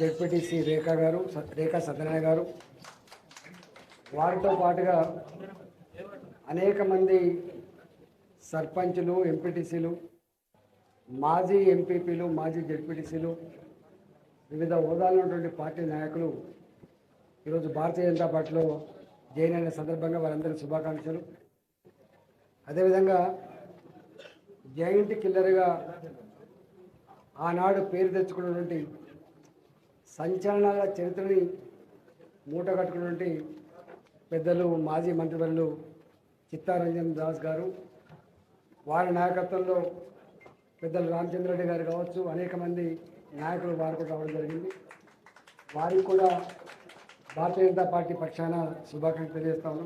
ZPTC రేఖా గారు రేఖా సత్యనారాయణ గారు. వారితో పాటుగా అనేక మంది సర్పంచులు ఎంపీటీసీలు మాజీ ఎంపీపీలు మాజీ జడ్పీటీసీలు వివిధ హోదాలో ఉన్నటువంటి పార్టీ నాయకులు ఈరోజు భారతీయ జనతా పార్టీలో జాయిన్ అయిన సందర్భంగా వారందరికీ శుభాకాంక్షలు. అదేవిధంగా జాయింట్ కిల్లర్గా ఆనాడు పేరు తెచ్చుకున్నటువంటి సంచలనాల చరిత్రని మూట కట్టుకున్నటువంటి పెద్దలు మాజీ మంత్రివర్యులు చిత్తారంజన్ దాస్ గారు వారి నాయకత్వంలో పెద్దలు రామచంద్రరెడ్డి గారు కావచ్చు అనేక మంది నాయకులు వారు కూడా రావడం జరిగింది. వారికి కూడా భారతీయ జనతా పార్టీ పక్షాన శుభాకాంక్షలు తెలియజేస్తాను.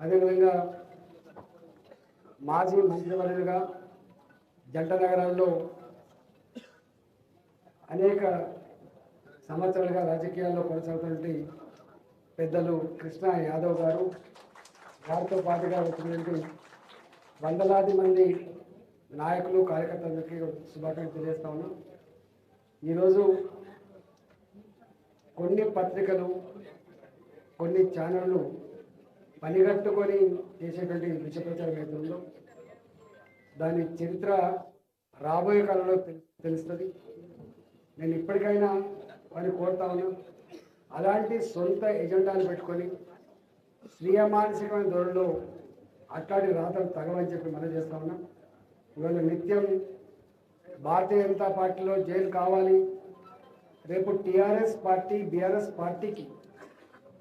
అదేవిధంగా మాజీ మంత్రివర్యులుగా జంట నగరాల్లో అనేక సంవత్సరాలుగా రాజకీయాల్లో కొనసాగుతున్నటువంటి పెద్దలు కృష్ణ యాదవ్ గారు వారితో పాటుగా వచ్చినటువంటి వందలాది మంది నాయకులు కార్యకర్తలకి శుభాకాంక్షలు తెలియజేస్తా ఉన్నాం. ఈరోజు కొన్ని పత్రికలు కొన్ని ఛానళ్ళు పనిగట్టుకొని చేసేటువంటి విషప్రచారం ప్రచారం దాని చరిత్ర రాబోయే కాలంలో తెలుస్తుంది. నేను ఇప్పటికైనా అని కోరుతా ఉన్నాం. అలాంటి సొంత ఎజెండాలు పెట్టుకొని స్వీయ మానసికమైన ధోరణిలో అట్లాంటి రాతలు తగవని చెప్పి మనం చేస్తా ఉన్నాం. ఇవాళ నిత్యం భారతీయ జనతా పార్టీలో జైలు కావాలి. రేపు టీఆర్ఎస్ పార్టీ బీఆర్ఎస్ పార్టీకి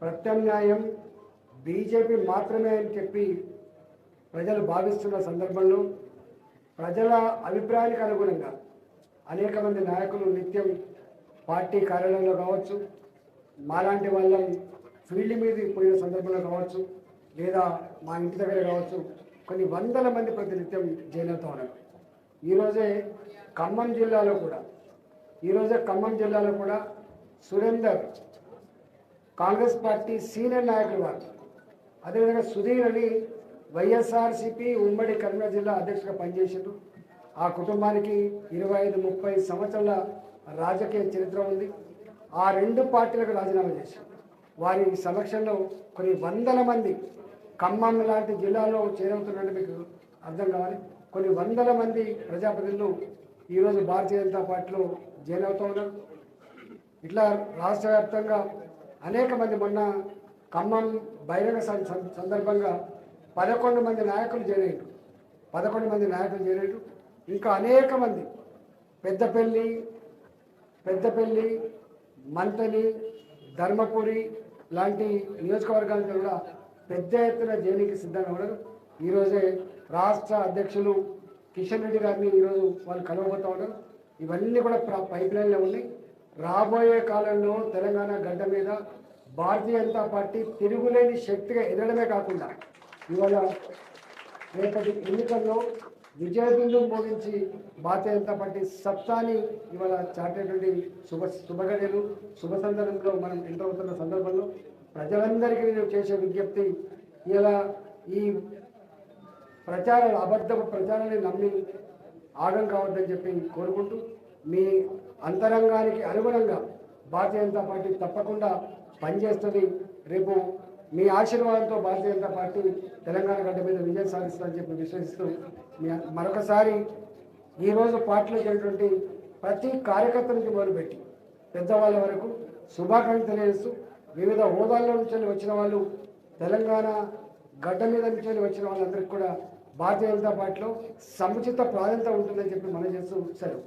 ప్రత్యామ్నాయం బీజేపీ మాత్రమే అని చెప్పి ప్రజలు భావిస్తున్న సందర్భంలో ప్రజల అభిప్రాయానికి అనుగుణంగా అనేక మంది నాయకులు నిత్యం పార్టీ కార్యాలయంలో కావచ్చు మాలాంటి వాళ్ళం ఫీల్డ్ మీద పోయిన సందర్భంలో కావచ్చు లేదా మా ఇంటి దగ్గర కావచ్చు కొన్ని వందల మంది ప్రతినిత్యం జైలు అవుతా ఉన్నారు. ఈరోజే ఖమ్మం జిల్లాలో కూడా ఈరోజే ఖమ్మం జిల్లాలో కూడా సురేందర్ కాంగ్రెస్ పార్టీ సీనియర్ నాయకులు వారు అదేవిధంగా సుధీర్ అని వైఎస్ఆర్సిపి ఉమ్మడి కరీంనగర్ జిల్లా అధ్యక్షుడిగా పనిచేసారు ఆ కుటుంబానికి ఇరవై ఐదు ముప్పై సంవత్సరాల రాజకీయ చరిత్ర ఉంది. ఆ రెండు పార్టీలకు రాజీనామా చేశారు. వారి సమక్షంలో కొన్ని వందల మంది ఖమ్మం లాంటి జిల్లాలో చేరవుతున్నట్టు మీకు అర్థం కావాలి. కొన్ని వందల మంది ప్రజాప్రతినిధులు ఈరోజు భారతీయ జనతా పార్టీలో జాయిన్ అవుతూ ఉన్నారు. ఇట్లా రాష్ట్ర వ్యాప్తంగా అనేక మంది మొన్న ఖమ్మం బహిరంగ సందర్భంగా పదకొండు మంది నాయకులు చేరేరు పదకొండు మంది నాయకులు చేరేరు ఇంకా అనేక మంది పెద్దపల్లి పెద్దపల్లి మంతలి ధర్మపురి లాంటి నియోజకవర్గాలతో కూడా పెద్ద ఎత్తున జైలుకి సిద్ధంగా ఉన్నారు. ఈరోజే రాష్ట్ర అధ్యక్షులు కిషన్ రెడ్డి గారిని ఈరోజు వాళ్ళు కలవబోతా ఉన్నారు. ఇవన్నీ కూడా పైప్ లైన్లో ఉన్నాయి. రాబోయే కాలంలో తెలంగాణ గడ్డ మీద భారతీయ జనతా పార్టీ తిరుగులేని శక్తిగా ఎదగడమే కాకుండా ఇవాళ రేపటి ఎన్నికల్లో విజయబిందు మోగించి భారతీయ జనతా పార్టీ సత్తాని ఇవాళ చాటేటువంటి శుభ శుభగడియలు శుభ సందర్భంలో మనం ఎంటర్ అవుతున్న సందర్భంలో ప్రజలందరికీ నేను చేసే విజ్ఞప్తి ఇలా ఈ ప్రచారాలు అబద్ధపు ప్రచారాన్ని నమ్మి ఆగం కావద్దని చెప్పి కోరుకుంటూ మీ అంతరంగానికి అనుగుణంగా భారతీయ జనతా పార్టీ తప్పకుండా పనిచేస్తుంది. రేపు మీ ఆశీర్వాదంతో భారతీయ జనతా పార్టీ తెలంగాణ గడ్డ మీద విజయం సాధిస్తుందని చెప్పి విశ్వసిస్తూ మీ మరొకసారి ఈరోజు పార్టీలో జరిగినటువంటి ప్రతి కార్యకర్త నుంచి మొదలుపెట్టి పెద్దవాళ్ళ వరకు శుభాకాంక్షలు తెలియజేస్తూ వివిధ హోదాల్లో నుంచి వచ్చిన వాళ్ళు తెలంగాణ గడ్డ మీద నుంచి వచ్చిన వాళ్ళందరికీ కూడా భారతీయ జనతా పార్టీలో సముచిత ప్రాధాన్యత ఉంటుందని చెప్పి మనం చేస్తూ సెలవు.